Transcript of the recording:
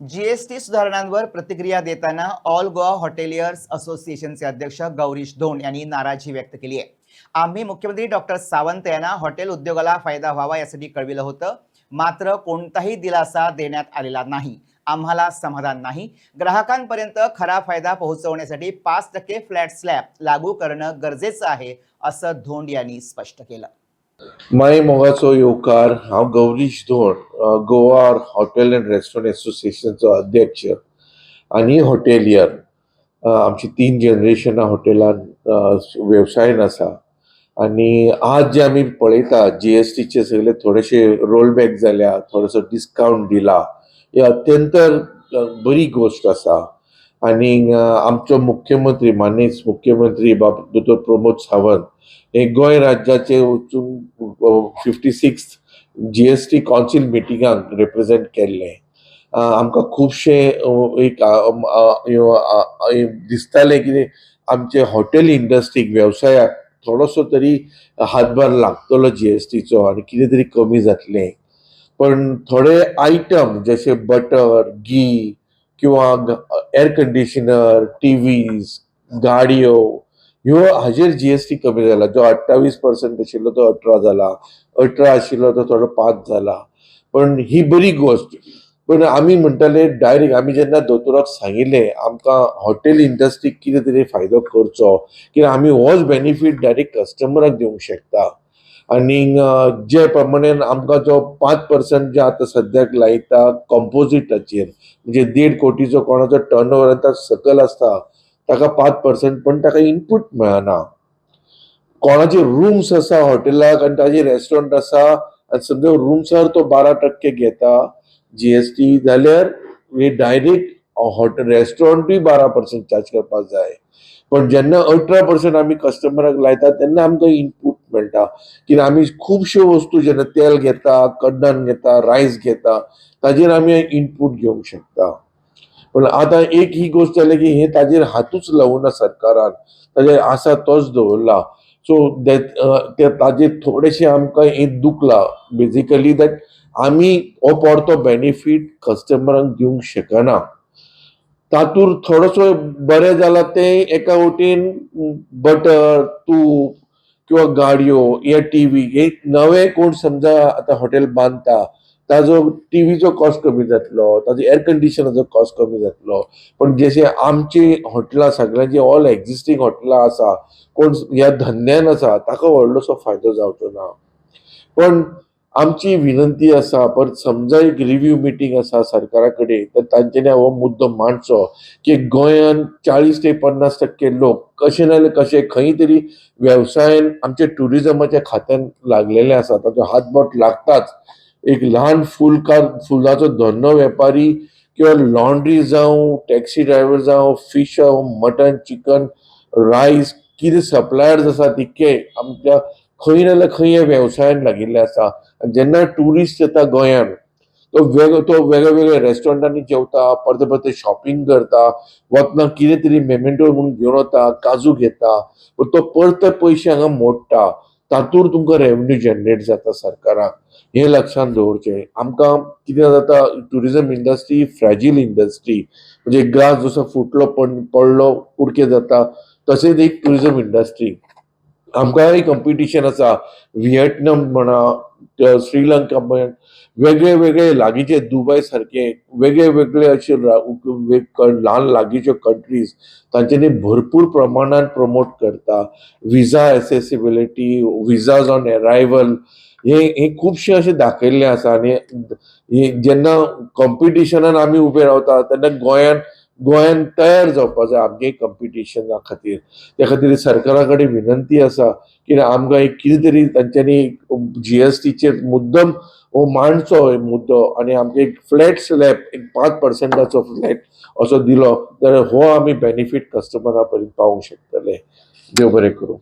GST सुधारणांवर प्रतिक्रिया देताना ऑल गोवा हॉटेलियर्स असोसिएशनचे अध्यक्ष गौरीश धोंड यांनी नाराजी व्यक्त केली आहे. आम्ही मुख्यमंत्री डॉक्टर सावंत यांना हॉटेल उद्योगाला फायदा व्हावा यासाठी कळविलं होतं. मात्र कोणताही दिलासा देण्यात आलेला नाही. आम्हाला समाधान नाही. ग्राहकांपर्यंत खरा फायदा पोहोचवण्यासाठी पाच टक्के फ्लॅट स्लॅब लागू करणं गरजेचं आहे असं धोंड यांनी स्पष्ट केलं. माय मोगाचो येवकार हांव Gourish Dhond Goa hotel and restaurant एसोसिएशनचो अध्यक्ष आनी हॉटेलियर. आमची तीन जनरेशनां हॉटेलान वेवसायन वेवसायान आसा. आनी आज जे आमी पळयता टीचे सगळे थोडेशे रोलबॅक जाल्या थोडोसो डिस्कावंट दिला ही अत्यंत बरी गोश्ट आसा. आणि आमचो मुख्यमंत्री माननीय मुख्यमंत्री बाब दोतोर प्रमोद सावंत हे गोंय राज्याचे वचून fifty six G S T council मिटिंगाक represent केल्ले. आमकां खुबशे एक दिसतालें दिसताले की आमचे हॉटेल इंडस्ट्रीक वेवसायाक थोडोसो तरी हातभार लागतलो जी एस टीचो आनी कितें तरी कमी जातलें. पण थोडे आयटम जशे बटर घी किंवा एअर कंडिशनर टीव्हीज गाडयो ह्यो हाजेर जीएसटी कमी जाला जो अठ्ठावीस पर्संट आशिल्लो तो अठरा जाला अठरा आशिल्लो तो थोडो पांच जाला पण ही बरी गोष्ट. पण आमी म्हणटाले डायरेक्ट आमी जेन्ना दोतोराक सांगिल्लें आमकां हॉटेल इंडस्ट्रीक कितें तरी फायदो करचो. कित्याक आमी होच बेनिफीट डायरेक्ट कस्टमराक दिवंक शकता. आनीक जे प्रमाणेन आमकां जो पांच पर्संट जे आतां सद्याक लायता कंपोजिटाचेर म्हणजे देड कोटीचो कोणाचो टर्न ओवर आतां सकयल आसता ताका पांच पर्संट पण ताका इनपूट मेळना. कोणाचे रूम्स आसा हॉटेलाक आनी ताजे रेस्टॉरंट आसा आनी समजा रूम्सार तो बारा टक्के घेता जीएसटी जाल्यार डायरेक्ट हॉटेल रेस्टॉरंटूय बारा पर्संट चार्ज करपाक जाय. पण जेन्ना अठरा पर्संट आमी कस्टमराक लायता तेन्ना आमकां इनपूट मेळटा कित्याक आमी खुबश्यो वस्तू जेन्ना तेल घेता कड्डण घेता रायस घेता ताजेर आमी इनपूट घेवंक शकता. पूण आतां एक ही गोश्ट जाली की हे ताजेर हातूच लावूना सरकारान. ताजेर आसा तोच दवरला सो ते ताजेर थोडेशे आमकां हें दुखला. बेजिकली दॅट आमी हो परतो बेनिफीट कस्टमरांक दिवंक शकना. तातूंत थोडोसो बरें जाला तें एका वटेन बटर तूप किंवा गाडयो या टीव्ही हे नवे कोण समजा आतां हॉटेल बांदता ताजो टीव्हीचो कॉस्ट कमी जातलो ताजो एअर कंडिशनाचो कॉस्ट कमी जातलो. पण जशे आमची हॉटेलां सगळ्यांची ऑल एक्झिस्टींग हॉटेलां आसा कोण ह्या धंद्यान आसा ताका व्हडलोसो फायदो जावचो ना. पण आमची विनंती आसा पण समजा एक रिव्ह्यू मिटींग आसा सरकारा कडेन तर तांच्यानी हो मुद्दो मांडचो की गोंयान चाळीस ते पन्नास टक्के लोक कशे नाजाल्यार कशे खंय तरी वेवसायान आमच्या टुरिजमाच्या खात्यान लागलेले आसा ताचो हातबोट लागताच. एक ल्हान फुलकार फुलाचो धंदो वेपारी किंवा लॉन्ड्री जावं टॅक्सी ड्रायव्हर जावं फिश जावं मटन चिकन रायस कितें सप्लायर्स आसा तितके आमच्या खंय नाजाल्यार खंय हे वेवसायान लागिल्ले आसा. आनी जेन्ना ट्युरिस्ट येता गोंयान तो वेग तो वेगळे वेगळे रेस्टॉरंटांनी जेवता परते परते शॉपिंग करता वतना कितें तरी मेमेंटो म्हणून घेवन वता काजू घेता पूण तो परते पयशे हांगा मोडटा. तातूंत तुमकां रेवन्यू जनरेट जाता सरकाराक हे लक्षांत दवरचें. आमकां कितें जाता ट्युरिजम इंडस्ट्री फ्रॅजील इंडस्ट्री म्हणजे ग्रास जसो फुटलो पण पडलो कुडके जाता तशेंच एक ट्युरिजम इंडस्ट्री आमकांय कंपिटिशन आसा. व्हिएटनम म्हणा श्रीलंका म्हण वेगळे वेगळे लागींचे दुबय सारखे वेगळे वेगळे अशे ल्हान लागींच्यो कंट्रीज तांच्यांनी भरपूर प्रमाणात प्रमोट करता. विजा एसेसिबिलिटी विजाज ऑन एरायवल हे हे खुबशे अशें दाखयल्ले आसा. आनी जेन्ना कॉम्पिटिशनान आमी उबे रावता तेन्ना गोंयांत गोंयान तयार जावपाक जाय आमगे कंपिटिशना खातीर. त्या खातीर सरकारा कडेन विनंती आसा की आमकां एक कितें तरी तांच्यांनी जीएसटीचेर मुद्दम हो मांडचो हो मुद्दो आनी आमकां एक फ्लॅट स्लॅब एक पांच पर्संटाचो फ्लॅट असो दिलो जाल्यार हो आमी बेनिफीट कस्टमरा पर्यंत पावूंक शकतले. देव बरें करूं.